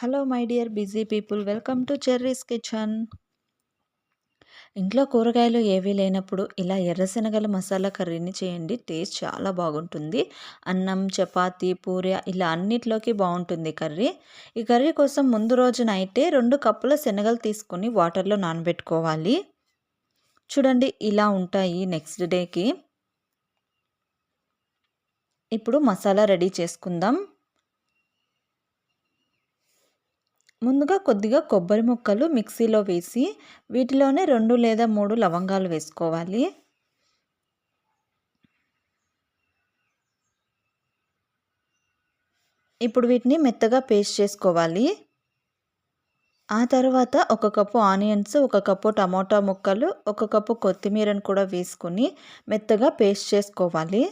Hello my dear busy people welcome to Cherry's kitchen ఇంట్లో కూరగాయలు ఏవీ లేనప్పుడు ఇలా ఎర్రశనగల మసాలా కర్రీని చేయండి. టేస్ట్ చాలా బాగుంటుంది. అన్నం చపాతి పూరి ఇలా అన్నిట్లోకి బాగుంటుంది కర్రీ. ఈ కర్రీ కోసం ముందు రోజు నైటే రెండు కప్పుల శనగలు తీసుకొని వాటర్లో నానబెట్టుకోవాలి. చూడండి ఇలా ఉంటాయి నెక్స్ట్ డేకి. ఇప్పుడు మసాలా రెడీ చేసుకుందాం. ముందుగా కొద్దిగా కొబ్బరి ముక్కలు మిక్సీలో వేసి వీటిలోనే రెండు లేదా మూడు లవంగాలు వేసుకోవాలి. ఇప్పుడు వీటిని మెత్తగా పేస్ట్ చేసుకోవాలి. ఆ తర్వాత ఒక కప్పు ఆనియన్స్ ఒక కప్పు టమాటా ముక్కలు ఒక కప్పు కొత్తిమీరను కూడా వేసుకొని మెత్తగా పేస్ట్ చేసుకోవాలి.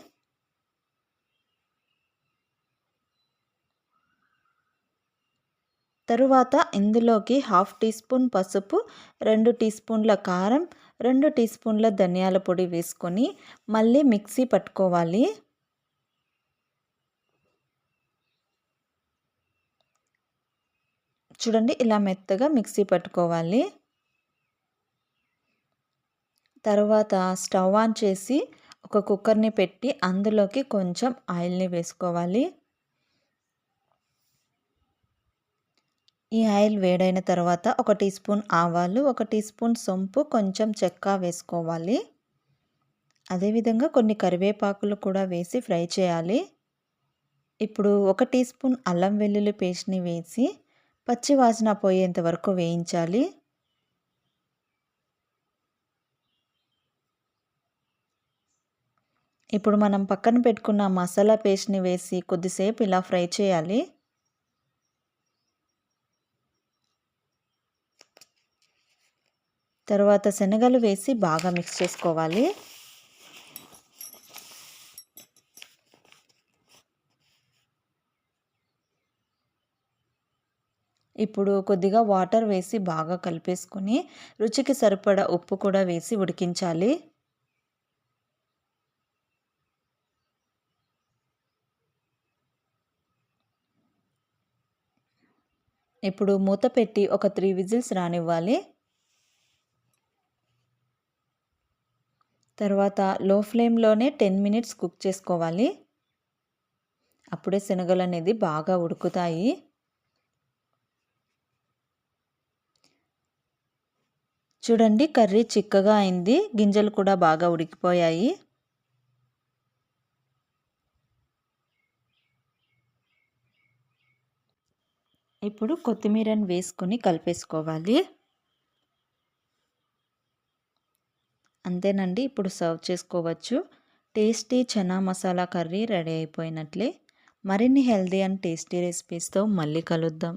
తరువాత ఇందులోకి హాఫ్ టీ స్పూన్ పసుపు రెండు టీ స్పూన్ల కారం రెండు టీ స్పూన్ల ధనియాల పొడి వేసుకొని మళ్ళీ మిక్సీ పట్టుకోవాలి. చూడండి ఇలా మెత్తగా మిక్సీ పట్టుకోవాలి. తర్వాత స్టవ్ ఆన్ చేసి ఒక కుక్కర్ని పెట్టి అందులోకి కొంచెం ఆయిల్ని వేసుకోవాలి. ఈ ఆయిల్ వేడైన తర్వాత ఒక టీ స్పూన్ ఆవాలు ఒక టీ స్పూన్ సొంపు కొంచెం చెక్క వేసుకోవాలి. అదేవిధంగా కొన్ని కరివేపాకులు కూడా వేసి ఫ్రై చేయాలి. ఇప్పుడు ఒక టీ స్పూన్ అల్లం వెల్లుల్లి పేస్ట్ని వేసి పచ్చి వాసన పోయేంత వరకు వేయించాలి. ఇప్పుడు మనం పక్కన పెట్టుకున్న మసాలా పేస్ట్ని వేసి కొద్దిసేపు ఇలా ఫ్రై చేయాలి. తర్వాత శనగలు వేసి బాగా మిక్స్ చేసుకోవాలి. ఇప్పుడు కొద్దిగా వాటర్ వేసి బాగా కలిపేసుకొని రుచికి సరిపడా ఉప్పు కూడా వేసి ఉడికించాలి. ఇప్పుడు మూత పెట్టి ఒక త్రీ విజిల్స్ రానివ్వాలి. తర్వాత లో ఫ్లేమ్లోనే టెన్ మినిట్స్ కుక్ చేసుకోవాలి. అప్పుడే శనగలు అనేది బాగా ఉడుకుతాయి. చూడండి కర్రీ చిక్కగా అయింది. గింజలు కూడా బాగా ఉడికిపోయాయి. ఇప్పుడు కొత్తిమీరని వేసుకొని కలిపేసుకోవాలి. అంతేనండి. ఇప్పుడు సర్వ్ చేసుకోవచ్చు. Tasty chana masala curry ready అయిపోయినట్లే. మరిన్ని హెల్దీ అండ్ టేస్టీ రెసిపీస్తో మళ్ళీ కలుద్దాం.